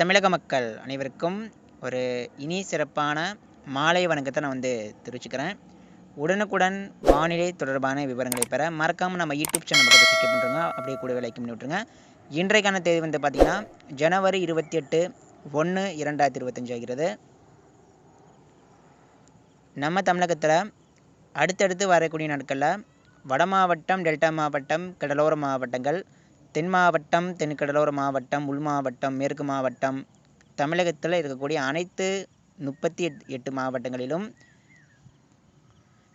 தமிழக மக்கள் அனைவருக்கும் ஒரு இனி சிறப்பான மாலை வணக்கத்தை நான் வந்து தெரிவிச்சுக்கிறேன். உடனுக்குடன் வானிலை தொடர்பான விவரங்களை பெற மறக்காமல் நம்ம யூடியூப் சேனல் பக்கத்தை சப்ஸ்கிரைப் பண்ணுறோங்க அப்படியே கூட லைக் பண்ணி விட்ருங்க இன்றைக்கான தேதி வந்து பார்த்திங்கன்னா ஜனவரி இருபத்தி எட்டு ஒன்று இரண்டாயிரத்தி இருபத்தஞ்சு ஆகிறது. நம்ம தமிழகத்தில் அடுத்தடுத்து வரக்கூடிய நாட்களில் வட மாவட்டம் டெல்டா மாவட்டம் கடலோர மாவட்டங்கள் தென் மாவட்டம் தென்கடலோர மாவட்டம் உள் மாவட்டம் மேற்கு மாவட்டம் தமிழகத்தில் இருக்கக்கூடிய அனைத்து முப்பத்தி எட் எட்டு மாவட்டங்களிலும்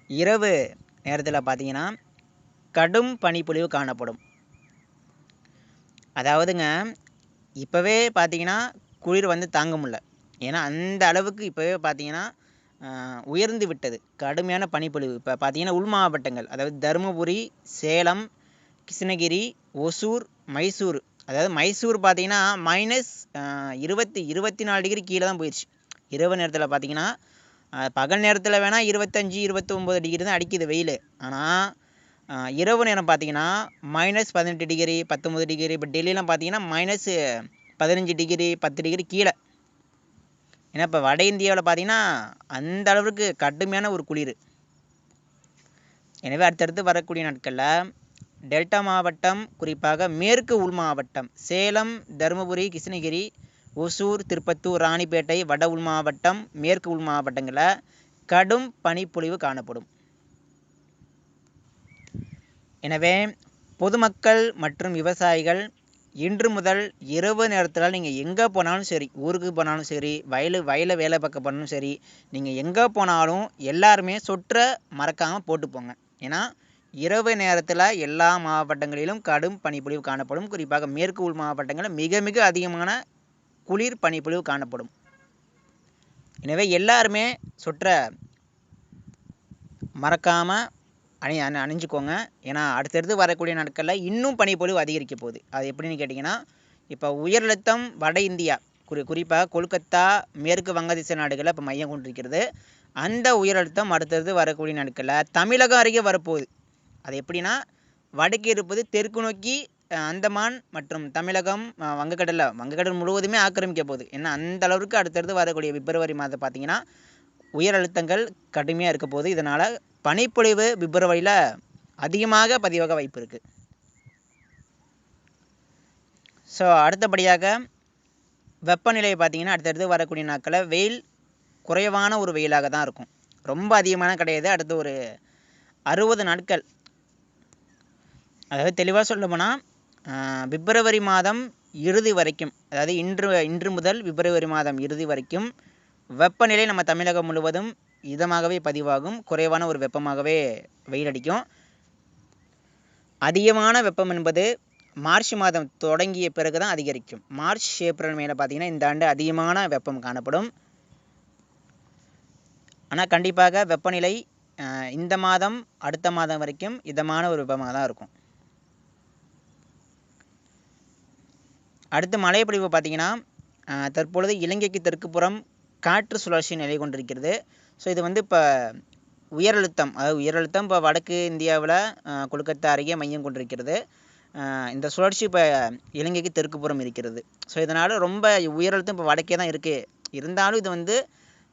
இரவு நேரத்தில் பார்த்தீங்கன்னா கடும் பனிப்பொழிவு காணப்படும். அதாவதுங்க இப்போவே பார்த்தீங்கன்னா குளிர் வந்து தாங்க முடியல. ஏன்னா அந்த அளவுக்கு இப்போவே பார்த்தீங்கன்னா உயர்ந்து விட்டது. கடுமையான பனிப்பொழிவு. இப்போ பார்த்தீங்கன்னா உள் மாவட்டங்கள் அதாவது தருமபுரி சேலம் கிருஷ்ணகிரி ஒசூர் மைசூர். அதாவது மைசூர் பார்த்தீங்கன்னா மைனஸ் இருபத்தி இருபத்தி நாலு டிகிரி கீழே தான் போயிடுச்சு இரவு நேரத்தில் பார்த்தீங்கன்னா பகல் நேரத்தில் வேணால் இருபத்தஞ்சி இருபத்தொம்போது டிகிரி தான் அடிக்குது வெயில். ஆனால் இரவு நேரம் பார்த்தீங்கன்னா மைனஸ் பதினெட்டு டிகிரி பத்தொம்பது டிகிரி இப்போ டெல்லிலாம் பார்த்தீங்கன்னா மைனஸ் பதினஞ்சு டிகிரி பத்து டிகிரி கீழே. ஏன்னா இப்போ வட இந்தியாவில் பார்த்தீங்கன்னா அந்த அளவுக்கு கடுமையான ஒரு குளிர். எனவே அடுத்தடுத்து வரக்கூடிய நாட்களில் டெல்டா மாவட்டம் குறிப்பாக மேற்கு உள் மாவட்டம் சேலம் தருமபுரி கிருஷ்ணகிரி ஒசூர் திருப்பத்தூர் ராணிப்பேட்டை வட உள் மாவட்டம் மேற்கு உள் மாவட்டங்களில் கடும் பனிப்பொழிவு காணப்படும். எனவே பொதுமக்கள் மற்றும் விவசாயிகள் இன்று முதல் இரவு நேரத்தில் நீங்கள் எங்கே போனாலும் சரி ஊருக்கு போனாலும் சரி வயலு வயலில் வேலை பார்க்க போனாலும் சரி நீங்கள் எங்கே போனாலும் எல்லாருமே சொற்ற மறக்காமல் போட்டு போங்க ஏன்னா இரவு நேரத்தில் எல்லா மாவட்டங்களிலும் கடும் பனிப்பொழிவு காணப்படும். குறிப்பாக மேற்கு உள் மாவட்டங்களில் மிக மிக அதிகமான குளிர் பனிப்பொழிவு காணப்படும். எனவே எல்லாருமே சுற்ற மறக்காமல் அணி அணி அணிஞ்சுக்கோங்க. ஏன்னா அடுத்தடுத்து வரக்கூடிய நாட்களில் இன்னும் பனிப்பொழிவு அதிகரிக்க போகுது. அது எப்படின்னு கேட்டிங்கன்னா இப்போ உயரழுத்தம் வட இந்தியா குறி குறிப்பாக கொல்கத்தா மேற்கு வங்கதேச நாடுகளில் இப்போ மையம் கொண்டிருக்கிறது. அந்த உயரழுத்தம் அடுத்தது வரக்கூடிய நாட்களில் தமிழகம் அருகே வரப்போகுது. அது எப்படின்னா வடக்கு இருப்பது தெற்கு நோக்கி அந்தமான் மற்றும் தமிழகம் வங்கக்கடலில் வங்கக்கடல் முழுவதுமே ஆக்கிரமிக்க போகுது. ஏன்னா அந்த அளவுக்கு அடுத்தடுத்து வரக்கூடிய பிப்ரவரி மாதம் பார்த்தீங்கன்னா உயர் அழுத்தங்கள் கடுமையாக இருக்க போகுது. இதனால் பனிப்பொழிவு பிப்ரவரியில் அதிகமாக பதிவாக வாய்ப்பு இருக்குது ஸோ அடுத்தபடியாக வெப்பநிலை பார்த்தீங்கன்னா அடுத்தடுத்து வரக்கூடிய நாட்களில் வெயில் குறைவான ஒரு வெயிலாக தான் இருக்கும். ரொம்ப அதிகமான கிடையாது. அடுத்து ஒரு அறுபது நாட்கள் அதாவது தெளிவாக சொல்ல போனால் பிப்ரவரி மாதம் இறுதி வரைக்கும் அதாவது இன்று இன்று முதல் பிப்ரவரி மாதம் இறுதி வரைக்கும் வெப்பநிலை நம்ம தமிழகம் முழுவதும் இதமாகவே பதிவாகும். குறைவான ஒரு வெப்பமாகவே வெயில் அடிக்கும். அதிகமான வெப்பம் என்பது மார்ச் மாதம் தொடங்கிய பிறகு தான் அதிகரிக்கும். மார்ச் ஏப்ரல் மேலே பார்த்திங்கன்னா இந்த ஆண்டு அதிகமான வெப்பம் காணப்படும். ஆனால் கண்டிப்பாக வெப்பநிலை இந்த மாதம் அடுத்த மாதம் வரைக்கும் இதமான ஒரு வெப்பமாக தான் இருக்கும். அடுத்து மழைப்பொழிவு பார்த்தீங்கன்னா தற்பொழுது இலங்கைக்கு தெற்குப்புறம் காற்று சுழற்சி நிலை கொண்டிருக்கிறது. ஸோ இது வந்து இப்போ உயரழுத்தம் அதாவது உயரழுத்தம் இப்போ வடக்கு இந்தியாவில் கொல்கத்தா அருகே மையம் கொண்டிருக்கிறது. இந்த சுழற்சி இப்போ இலங்கைக்கு தெற்குப்புறம் இருக்கிறது. ஸோ இதனால் ரொம்ப உயரழுத்தம் இப்போ வடக்கே தான் இருக்குது இருந்தாலும் இது வந்து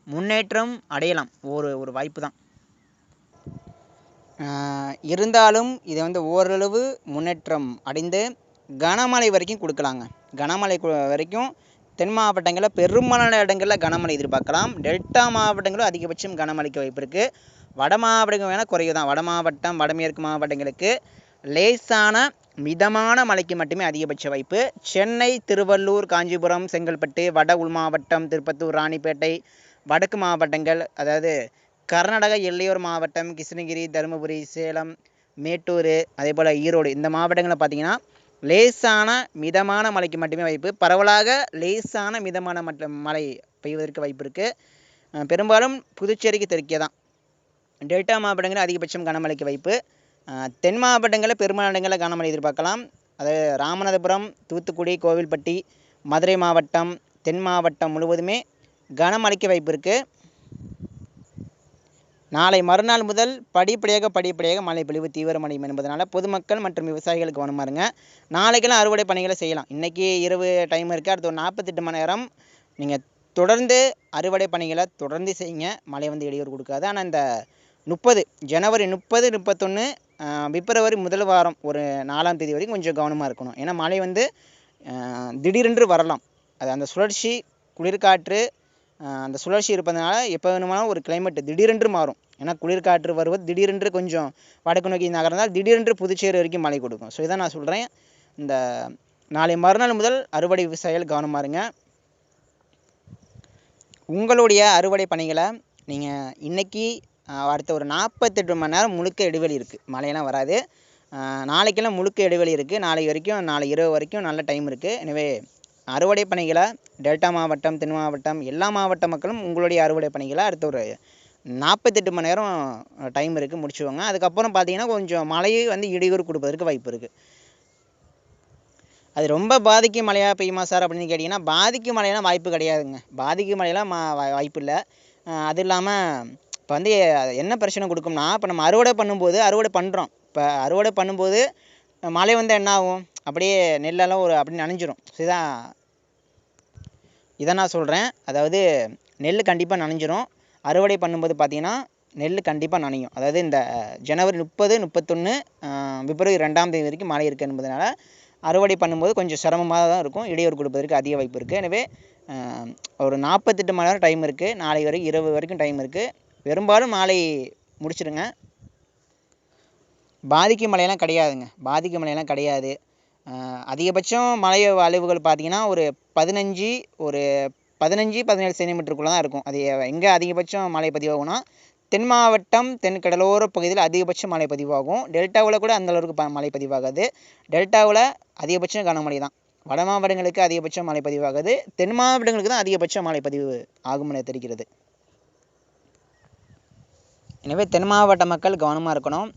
முன்னேற்றம் அடையலாம். ஒரு ஒரு வாய்ப்பு தான். இருந்தாலும் இது வந்து ஓரளவு முன்னேற்றம் அடைந்து கனமழை வரைக்கும் கொடுக்கலாங்க. கனமழை வரைக்கும் தென் மாவட்டங்களில் பெரும்பாலான இடங்களில் கனமழை எதிர்பார்க்கலாம். டெல்டா மாவட்டங்களும் அதிகபட்சம் கனமழைக்கு வாய்ப்பு இருக்குது வட மாவட்டங்கள் வேணால் குறைவு தான் வட மாவட்டம் வடமேற்கு மாவட்டங்களுக்கு லேசான மிதமான மழைக்கு மட்டுமே அதிகபட்ச வாய்ப்பு. சென்னை திருவள்ளூர் காஞ்சிபுரம் செங்கல்பட்டு வட உள் மாவட்டம் திருப்பத்தூர் ராணிப்பேட்டை வடக்கு மாவட்டங்கள் அதாவது கர்நாடக எல்லையோர் மாவட்டம் கிருஷ்ணகிரி தருமபுரி சேலம் மேட்டூர் அதே போல் ஈரோடு இந்த மாவட்டங்களில் பார்த்தீங்கன்னா லேசான மிதமான மழைக்கு மட்டுமே வாய்ப்பு. பரவலாக லேசான மிதமான மற்ற மழை பெய்வதற்கு வாய்ப்பு இருக்குது பெரும்பாலும் புதுச்சேரிக்கு தெற்கே தான். டெல்டா மாவட்டங்களில் அதிகபட்சம் கனமழைக்கு வாய்ப்பு. தென் மாவட்டங்களில் பெரும்பாலான இடங்களில் கனமழை எதிர்பார்க்கலாம். அதாவது ராமநாதபுரம் தூத்துக்குடி கோவில்பட்டி மதுரை மாவட்டம் தென் மாவட்டம் முழுவதுமே கனமழைக்கு வாய்ப்பு இருக்குது நாளை மறுநாள் முதல் படிப்படியாக படிப்படியாக மழை பொழிவு தீவிரமடையும் என்பதனால் பொதுமக்கள் மற்றும் விவசாயிகள் கவனமாக இருங்க. நாளைக்கெல்லாம் அறுவடை பணிகளை செய்யலாம். இன்றைக்கி இரவு டைம் இருக்குது அடுத்த ஒரு நாற்பத்தெட்டு மணி நேரம் நீங்கள் தொடர்ந்து அறுவடை பணிகளை தொடர்ந்து செய்யுங்க. மழை வந்து இடையூறு கொடுக்காது. ஆனால் இந்த முப்பது ஜனவரி முப்பது முப்பத்தொன்று பிப்ரவரி முதல் வாரம் ஒரு நாலாம் தேதி வரைக்கும் கொஞ்சம் கவனமாக இருக்கணும். ஏன்னா மழை வந்து திடீரென்று வரலாம். அது அந்த சுழற்சி குளிர்காற்று அந்த சுழற்சி இருப்பதனால எப்போ வேணுமானாலும் ஒரு கிளைமேட் திடீரென்று மாறும். ஏன்னா குளிர்காற்று வருவது திடீரென்று கொஞ்சம் வடக்கு நோக்கி நகர்ந்தால் திடீரென்று புதுச்சேரி வரைக்கும் மழை கொடுக்கும். ஸோ இதான் நான் சொல்கிறேன் இந்த நாளை மறுநாள் முதல் அறுவடை விவசாயிகள் கவனமாக இருங்க. உங்களுடைய அறுவடை பணிகளை நீங்கள் இன்றைக்கி அடுத்த ஒரு நாற்பத்தெட்டு மணி நேரம் முழுக்க இடைவெளி இருக்குது மழையெல்லாம் வராது. நாளைக்கெல்லாம் முழுக்க இடைவெளி இருக்குது நாளை வரைக்கும் நாளை இரவு வரைக்கும் நல்ல டைம் இருக்குது எனவே அறுவடை பணிகளை டெல்டா மாவட்டம் தென் மாவட்டம் எல்லா மாவட்ட மக்களும் உங்களுடைய அறுவடை பணிகளை அடுத்த ஒரு நாற்பத்தெட்டு மணி நேரம் டைம் இருக்குது முடிச்சுக்கோங்க. அதுக்கப்புறம் பார்த்தீங்கன்னா கொஞ்சம் மழையை வந்து இடையூறு கொடுப்பதற்கு வாய்ப்பு இருக்குது அது ரொம்ப பாதிக்கும் மழையாக பெய்யுமா சார் அப்படின்னு கேட்டிங்கன்னா பாதிக்கும் மழையெல்லாம் வாய்ப்பு கிடையாதுங்க. பாதிக்கும் மழையெல்லாம் மா வா- வாய்ப்பு இல்லை. அது இல்லாமல் இப்போ வந்து என்ன பிரச்சனை கொடுக்கும்னா இப்போ நம்ம அறுவடை பண்ணும்போது அறுவடை பண்ணுறோம் இப்போ அறுவடை பண்ணும்போது மழை வந்து என்ன ஆகும்? அப்படியே நெல்லெல்லாம் ஒரு அப்படி நனைஞ்சிரும். சரிதான் இதை நான் சொல்கிறேன் அதாவது நெல் கண்டிப்பாக நனைஞ்சிரும். அறுவடை பண்ணும்போது பார்த்தீங்கன்னா நெல் கண்டிப்பாக நனையும். அதாவது இந்த ஜனவரி முப்பது முப்பத்தொன்று பிப்ரவரி ரெண்டாம் தேதி வரைக்கும் மழை இருக்குது என்பதனால அறுவடை பண்ணும்போது கொஞ்சம் சிரமமாக தான் இருக்கும். இடையூறு கொடுப்பதற்கு அதிக வாய்ப்பு இருக்குது எனவே ஒரு நாற்பத்தெட்டு மணி நேரம் டைம் இருக்குது நாளை வரை இரவு வரைக்கும் டைம் இருக்குது பெரும்பாலும் மாலை முடிச்சிடுங்க பாதிக்கும் மழையெல்லாம் கிடையாதுங்க. பாதிக்கும் மழையெல்லாம் கிடையாது. அதிகபட்சம் மழை அளவுகள் பார்த்தீங்கன்னா ஒரு பதினஞ்சு ஒரு பதினஞ்சு பதினேழு சென்டிமீட்டருக்குள்ளே தான் இருக்கும். அது எங்கே அதிகபட்சம் மழை பதிவாகும்னா தென் மாவட்டம் தென் கடலோர பகுதியில் அதிகபட்சம் மழை பதிவாகும். டெல்டாவில் கூட அந்த அளவுக்கு ப- மழை பதிவாகாது. டெல்டாவில் அதிகபட்சம் கனமழை தான். வட மாவட்டங்களுக்கு அதிகபட்சம் மழை பதிவாகாது. தென் மாவட்டங்களுக்கு தான் அதிகபட்சம் மழை பதிவு ஆகும் என தெரிகிறது. எனவே தென் மாவட்ட மக்கள் கவனமாக இருக்கணும்.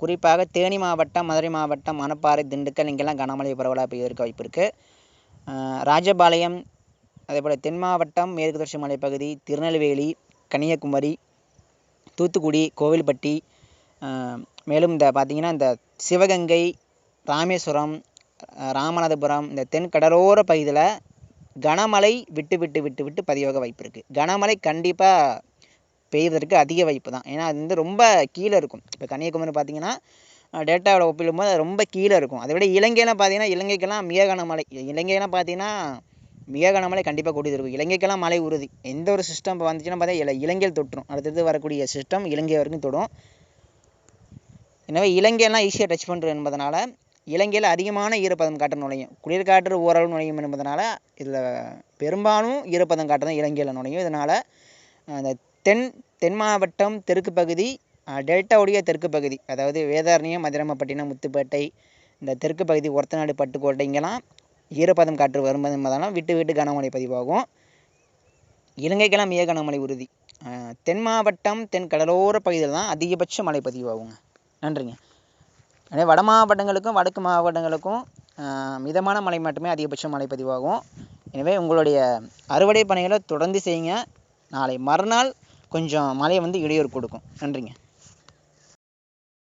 குறிப்பாக தேனி மாவட்டம் மதுரை மாவட்டம் மணப்பாறை திண்டுக்கல் இங்கெல்லாம் கனமழை பரவலாக பெய்வதற்கு வாய்ப்பு இருக்குது ராஜபாளையம் அதேபோல் தென் மாவட்டம் மேற்கு தொடர்ச்சி மலைப்பகுதி திருநெல்வேலி கன்னியாகுமரி தூத்துக்குடி கோவில்பட்டி மேலும் இந்த பார்த்திங்கன்னா இந்த சிவகங்கை ராமேஸ்வரம் ராமநாதபுரம் இந்த தென் கடலோர பகுதியில் கனமழை விட்டு விட்டு விட்டு விட்டு பதிவாக வாய்ப்பு இருக்குது கனமழை கண்டிப்பாக பெய்வதற்கு அதிக வாய்ப்பு தான். ஏன்னா அது வந்து ரொம்ப கீழே இருக்கும். இப்போ கன்னியாகுமரி பார்த்தீங்கன்னா டேட்டாவில் ஒப்பிடும்போது அது ரொம்ப கீழே இருக்கும். அதை விட இலங்கையெல்லாம் பார்த்தீங்கன்னா இலங்கைக்கெல்லாம் மிக கனமழை இலங்கையெல்லாம் பார்த்தீங்கன்னா மிக கனமழை கண்டிப்பாக கூடியது இருக்கும் இலங்கைக்கெல்லாம் மழை உறுதி. எந்த ஒரு சிஸ்டம் இப்போ வந்துச்சுன்னா பார்த்தா இல்லை இலங்கையில் தொற்றும். அடுத்தது வரக்கூடிய சிஸ்டம் இலங்கை வரைக்கும் தொடும். எனவே இலங்கையெல்லாம் ஈஸியாக டச் பண்ணுறது என்பதனால இலங்கையில் அதிகமான ஈரப்பதம் காற்று நுழையும். குளிர்காற்று ஓரளவு நுழையும் என்பதனால் இதில் பெரும்பாலும் ஈரப்பதம் காற்று தான் இலங்கையில் நுழையும். இதனால் அந்த தென் தென் மாவட்டம் தெற்கு பகுதி டெல்டாவுடைய தெற்கு பகுதி அதாவது வேதாரண்யம் மதுரமப்பட்டினம் முத்துப்பேட்டை இந்த தெற்கு பகுதி ஒரத்தநாடு பட்டுக்கோட்டை இங்கெல்லாம் ஈரப்பதம் காற்று வரும் என்பதனால விட்டு விட்டு கனமழை பதிவாகும். இலங்கைக்கெல்லாம் மிக கனமழை உறுதி. தென் மாவட்டம் தென் கடலோர பகுதியில் தான் அதிகபட்ச மழை பதிவாகுங்க. நன்றிங்க. அதே வட மாவட்டங்களுக்கும் வடக்கு மாவட்டங்களுக்கும் மிதமான மழை மட்டுமே அதிகபட்ச மழை பதிவாகும். எனவே உங்களுடைய அறுவடை பணிகளை தொடர்ந்து செய்யுங்க. நாளை மறுநாள் கொஞ்சம் மழையை வந்து இடையூறு கொடுக்கும். நன்றிங்க.